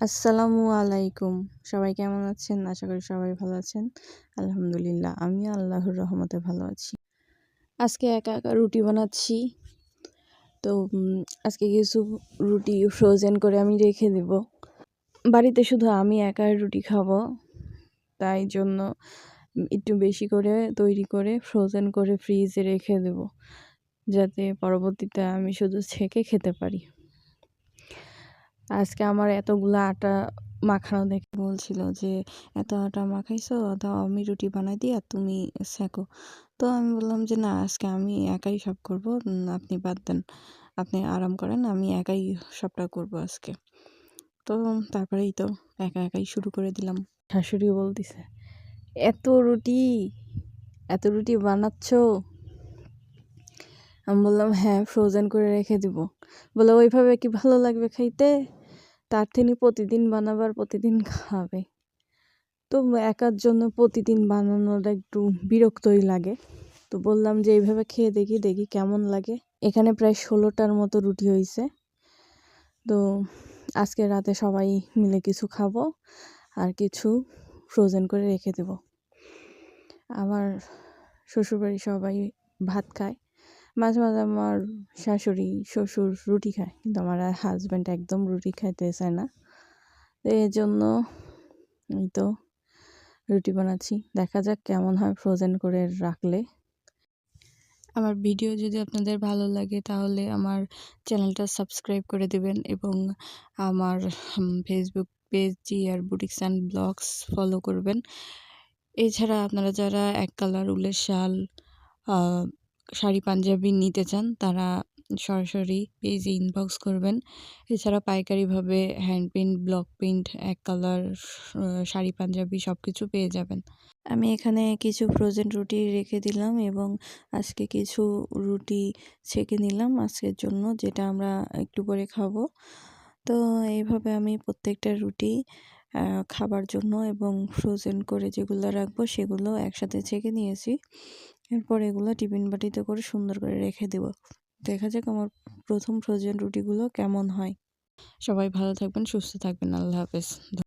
আসসালামু আলাইকুম। সবাই কেমন আছেন? আশা করি সবাই ভালো আছেন। আলহামদুলিল্লাহ আমি আল্লাহর রহমতে ভালো আছি। আজকে একা একা রুটি বানাচ্ছি। তো আজকে কিছু রুটি ফ্রোজেন করে আমি রেখে দেব। বাড়িতে শুধু আমি একাই রুটি খাব। তাই জন্য একটু বেশি করে তৈরি করে ফ্রোজেন করে ফ্রিজে রেখে দেব। যাতে পরবর্তীতে আমি শুধু ছেঁকে খেতে পারি। আজকে আমার এতগুলো আটা মাখানো দেখে বলছিল যে, এত আটা মাখাইছো তো আমি রুটি বানাই দিই আর তুমি শেখো তো আমি বললাম যে, না, আজকে আমি একাই সব করব আপনি বাদ দেন, আপনি আরাম করেন, আমি একাই সবটা করব আজকে। তো তারপরেই তো একা একাই শুরু করে দিলাম। শাশুড়ি বলতেছে, এত রুটি এত রুটি বানাচ্ছ? আমি বললাম হ্যাঁ ফ্রোজেন করে রেখে দিব। বলে, ওইভাবে কি ভালো লাগবে খাইতে? তার থেকে প্রতিদিন বানাবার, প্রতিদিন খাবে। তো একার জন্য প্রতিদিন বানানোটা একটু বিরক্তই লাগে। তো বললাম যে, এইভাবে খেয়ে দেখি দেখি কেমন লাগে। এখানে প্রায় ষোলোটার মতো রুটি হয়েছে তো আজকে রাতে সবাই মিলে কিছু খাব আর কিছু ফ্রোজেন করে রেখে দেব। আমার শ্বশুরবাড়ি সবাই ভাত খায়। মাঝে মাঝে আমার শাশুড়ি শ্বশুর রুটি খায়, কিন্তু আমার হাজব্যান্ড একদম রুটি খাইতে চায় না। এই জন্য এই তো রুটি বানাচ্ছি। দেখা যাক কেমন হয় ফ্রোজেন করে রাখলে। আমার ভিডিও যদি আপনাদের ভালো লাগে তাহলে আমার চ্যানেলটা সাবস্ক্রাইব করে দেবেন এবং আমার Facebook page G R boutiques and blogs follow করবেন। এছাড়া আপনারা যারা এক কালার উলের শাল শাড়ি পাঞ্জাবি নিতে চান, তারা সরাসরি পেজে ইনবক্স করবেন। এছাড়া পাইকারিভাবে হ্যান্ড প্রিন্ট ব্লক প্রিন্ট এক কালার শাড়ি পাঞ্জাবি সব কিছু পেয়ে যাবেন। আমি এখানে কিছু ফ্রোজেন রুটি রেখে দিলাম এবং আজকে কিছু রুটি ছেঁকে নিলাম। আজকের জন্য যেটা আমরা একটু পরে খাব। তো এইভাবে আমি প্রত্যেকটা রুটি খাবার জন্য এবং ফ্রোজেন করে যেগুলো রাখব সেগুলো একসাথে ছেঁকে নিয়েছি। এরপর এগুলো টিফিন বাটিতে করে সুন্দর করে রেখে দেব। দেখা যাক আমার প্রথম ফ্রোজেন রুটিগুলো কেমন হয়। সবাই ভালো থাকবেন, সুস্থ থাকবেন। আল্লাহ হাফেজ।